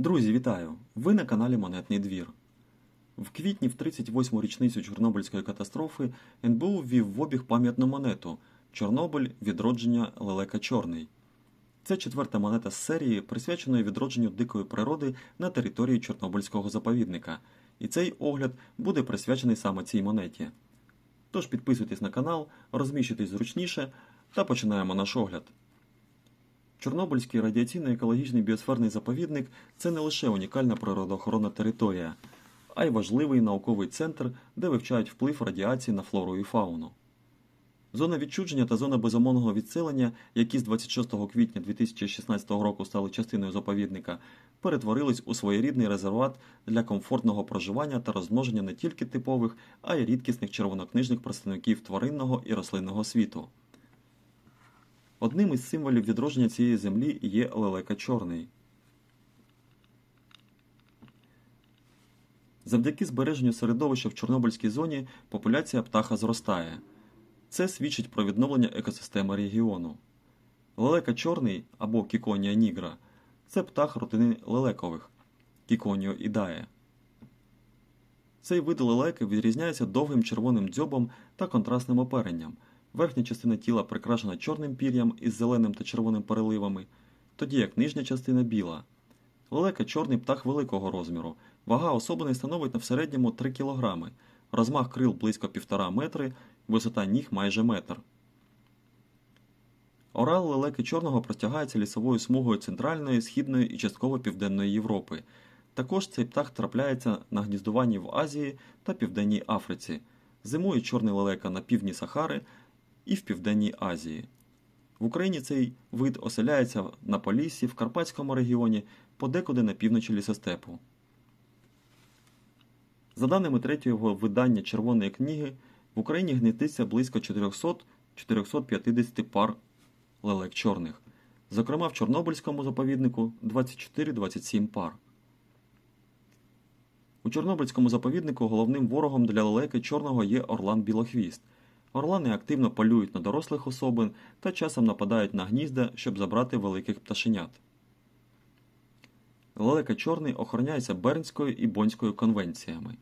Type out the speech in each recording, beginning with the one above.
Друзі, вітаю! Ви на каналі Монетний двір. В квітні в 38-му річницю Чорнобильської катастрофи НБУ ввів в обіг пам'ятну монету Чорнобиль відродження Лелека Чорний. Це четверта монета з серії, присвяченої відродженню дикої природи на території Чорнобильського заповідника. І цей огляд буде присвячений саме цій монеті. Тож підписуйтесь на канал, розміщуйтесь зручніше та починаємо наш огляд. Чорнобильський радіаційно-екологічний біосферний заповідник це не лише унікальна природоохоронна територія, а й важливий науковий центр, де вивчають вплив радіації на флору і фауну. Зона відчудження та зона безумовного відселення, які з 26 квітня 2016 року стали частиною заповідника, перетворились у своєрідний резерват для комфортного проживання та розмноження не тільки типових, а й рідкісних червонокнижних представників тваринного і рослинного світу. Одним із символів відродження цієї землі є лелека чорний. Завдяки збереженню середовища в Чорнобильській зоні популяція птаха зростає. Це свідчить про відновлення екосистеми регіону. Лелека чорний або кіконія нігра це птах родини лелекових кіконіо ідає. Цей вид лелеки відрізняється довгим червоним дзьобом та контрастним оперенням. Верхня частина тіла прикрашена чорним пір'ям із зеленим та червоним переливами, тоді як нижня частина біла. Лелека чорний птах великого розміру. Вага особини становить на в середньому 3 кг, розмах крил близько 1,5 метри, висота ніг майже метр. Орал лелеки чорного простягається лісовою смугою Центральної, Східної і частково Південної Європи. Також цей птах трапляється на гніздуванні в Азії та Південній Африці. Зимує чорний лелека на півдні Сахари і в Південній Азії. В Україні цей вид оселяється на Поліссі, в Карпатському регіоні, подекуди на півночі лісостепу. За даними третього видання Червоної книги, в Україні гніздиться близько 400-450 пар лелек чорних. Зокрема, в Чорнобильському заповіднику 24-27 пар. У Чорнобильському заповіднику головним ворогом для лелеки чорного є орлан білохвіст. Орлани активно полюють на дорослих особин та часом нападають на гнізда, щоб забрати великих пташенят. Лелека чорний охороняється Бернською і Бонською конвенціями.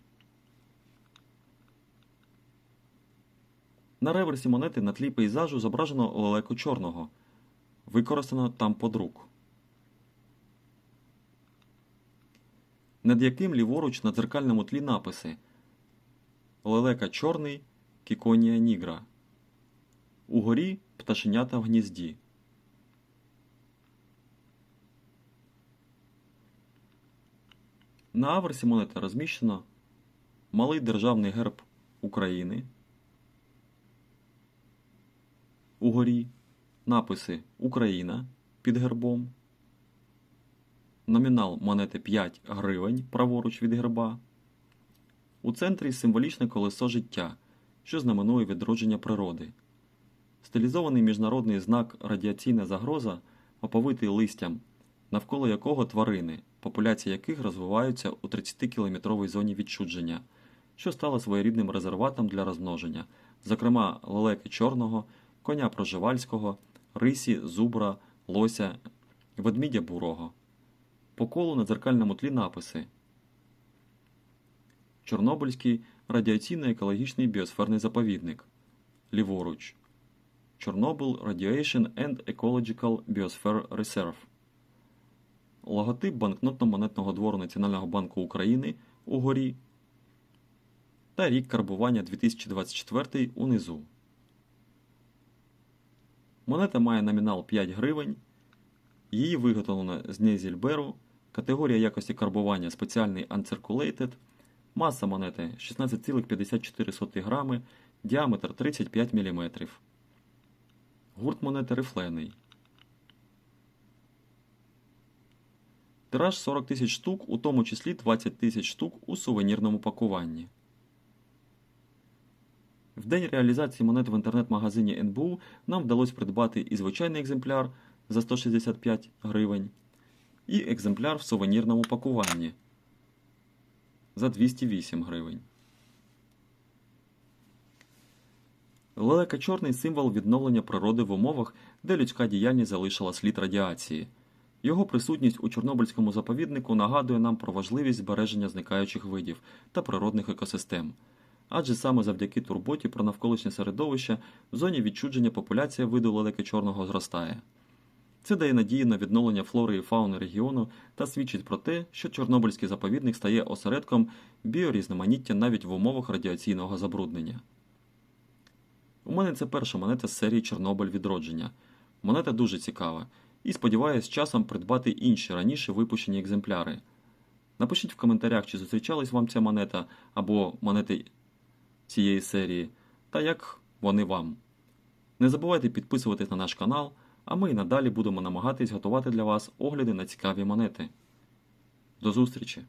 На реверсі монети на тлі пейзажу зображено лелеку чорного. Використано там подрук. Над яким ліворуч на дзеркальному тлі написи Лелека чорний Кіконія нігра. Угорі пташенята в гнізді. На аверсі монети розміщено малий державний герб України. Угорі написи Україна під гербом. Номінал монети 5 гривень праворуч від герба. У центрі символічне колесо життя, що знаменує відродження природи. Стилізований міжнародний знак радіаційна загроза, оповитий листям, навколо якого тварини, популяції яких розвиваються у 30-кілометровій зоні відчудження, що стало своєрідним резерватом для розмноження, зокрема лелеки чорного, коня проживальського, рисі, зубра, лося, ведмідя бурого. По колу на дзеркальному тлі написи Чорнобильський радіаційно-екологічний біосферний заповідник. Ліворуч. Чорнобиль Radiation and Ecological Biosphere Reserve. Логотип банкнотно-монетного двору Національного банку України угорі та рік карбування 2024 унизу. Монета має номінал 5 гривень. Її виготовлено з Нейзільберу, категорія якості карбування спеціальний Uncirculated, маса монети 16,54 грами, діаметр 35 мм. Гурт монети рифлений. Тираж 40 тисяч штук, у тому числі 20 тисяч штук у сувенірному пакуванні. В день реалізації монет в інтернет-магазині НБУ нам вдалося придбати і звичайний екземпляр за 165 гривень, і екземпляр в сувенірному пакуванні за 208 гривень. Лелека чорний символ відновлення природи в умовах, де людська діяльність залишила слід радіації. Його присутність у Чорнобильському заповіднику нагадує нам про важливість збереження зникаючих видів та природних екосистем. Адже саме завдяки турботі про навколишнє середовище в зоні відчудження популяція виду лелеки чорного зростає. Це дає надію на відновлення флори і фауни регіону та свідчить про те, що Чорнобильський заповідник стає осередком біорізноманіття навіть в умовах радіаційного забруднення. У мене це перша монета з серії Чорнобиль відродження. Монета дуже цікава, і сподіваюся з часом придбати інші раніше випущені екземпляри. Напишіть в коментарях, чи зустрічалась вам ця монета або монети цієї серії, та як вони вам. Не забувайте підписуватись на наш канал, а ми і надалі будемо намагатись готувати для вас огляди на цікаві монети. До зустрічі!